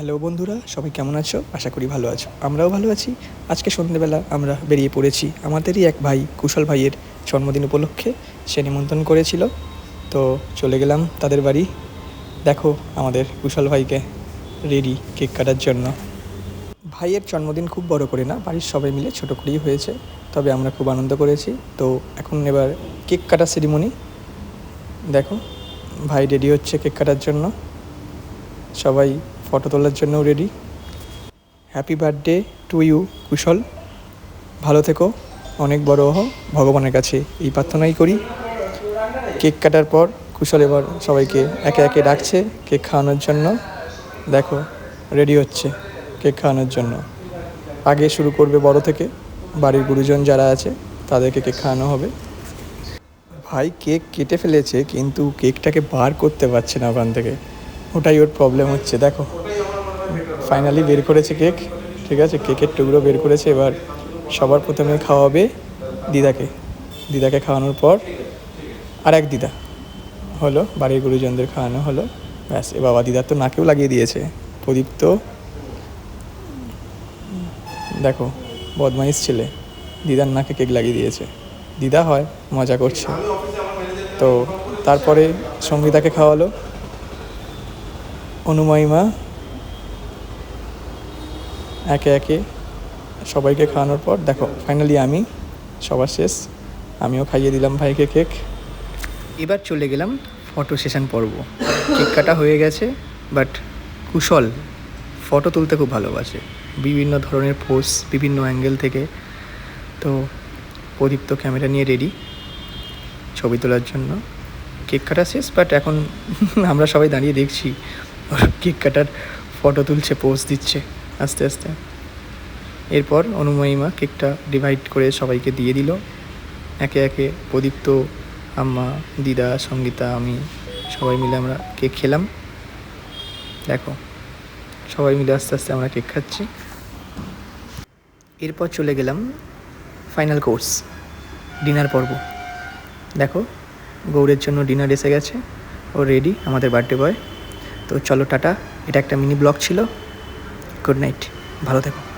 Hello বন্ধুরা, সবাই কেমন আছো? আশা করি ভালো আছো। আমরাও ভালো আছি। আজকে সন্ধ্যেবেলা আমরা বেরিয়ে পড়েছি আমাদেরই এক ভাই, কুশল ভাইয়ের জন্মদিন উপলক্ষে। সে নিমন্ত্রণ করেছিল। তো চলে গেলাম তাদের বাড়ি। দেখো আমাদের কুশল ভাইকে রেডি কেক কাটার জন্য। ভাইয়ের জন্মদিন খুব বড় করে না, বাড়ির সবাই মিলে ছোটো করেই হয়েছে। তবে আমরা খুব আনন্দ করেছি। তো এখন এবার কেক কাটার সেরিমনি দেখো, ভাই রেডি হচ্ছে কেক কাটার জন্য। সবাই ফটো তোলার জন্যও ready happy birthday to you Kushal. ভালো থেকো, অনেক বড় হও, ভগবানের কাছে এই প্রার্থনাই করি। কেক কাটার পর কুশল এবার সবাইকে একে একে ডাকছে কেক খাওয়ানোর জন্য। দেখো রেডি হচ্ছে কেক খাওয়ানোর জন্য। আগে শুরু করবে বড় থেকে, বাড়ির গুরুজন যারা আছে, তাদেরকে কেক খাওয়ানো হবে। ভাই, কেক কেটে ফেলেছে, কিন্তু কেকটাকে বার করতে পারছে না ওখান থেকে। ওটাই ওর প্রবলেম হচ্ছে, দেখো। ফাইনালি বের করেছে কেক ঠিক আছে? কেকের টুকরো বের করেছে, এবার সবার প্রথমে খাওয়াবে দিদাকে। দিদাকে খাওয়ানোর পর আর এক দিদা হলো, বাড়ির গুরুজনদের খাওয়ানো হলো, ব্যাস। এ বাবা, দিদার তো নাকেও লাগিয়ে দিয়েছে। প্রদীপ তো, দেখো, বদমাইশ ছেলে। দিদার নাকে কেক লাগিয়ে দিয়েছে। দিদা হয়, মজা করছে। তো তারপরে সঙ্গীতাকে খাওয়ালো। অনুময়িমা একে একে সবাইকে খাওয়ানোর পর, দেখো ফাইনালি আমি, সবার শেষ। আমিও খাইয়ে দিলাম ভাইকে কেক এবার চলে গেলাম ফটো সেশন পর্ব। কেক কাটা হয়ে গেছে বাট কুশল ফটো তুলতে খুব ভালোবাসে। বিভিন্ন ধরনের পোজ বিভিন্ন অ্যাঙ্গেল থেকে। তো প্রদীপ তো ক্যামেরা নিয়ে রেডি ছবি তোলার জন্য। কেক কাটা শেষ বাট এখন আমরা সবাই দাঁড়িয়ে দেখছি। কেক কাটার ফটো তুলছে পোজ দিচ্ছে, আস্তে আস্তে। এরপর অনুময়ীমা কেকটা ডিভাইড করে সবাইকে দিয়ে দিল। একে একে প্রদীপ্ত, আম্মা, দিদা, সঙ্গীতা, আমি সবাই মিলে আমরা কেক খেলাম। দেখো, সবাই মিলে আস্তে আস্তে আমরা কেক খাচ্ছি। এরপর চলে গেলাম ফাইনাল কোর্স ডিনার পর্ব। দেখো, গৌরের জন্য ডিনার এসে গেছে। ও রেডি আমাদের বার্থডে বয় তো চলো টাটা এটা একটা মিনি ব্লগ ছিল। গুড নাইট ভালো থেকো।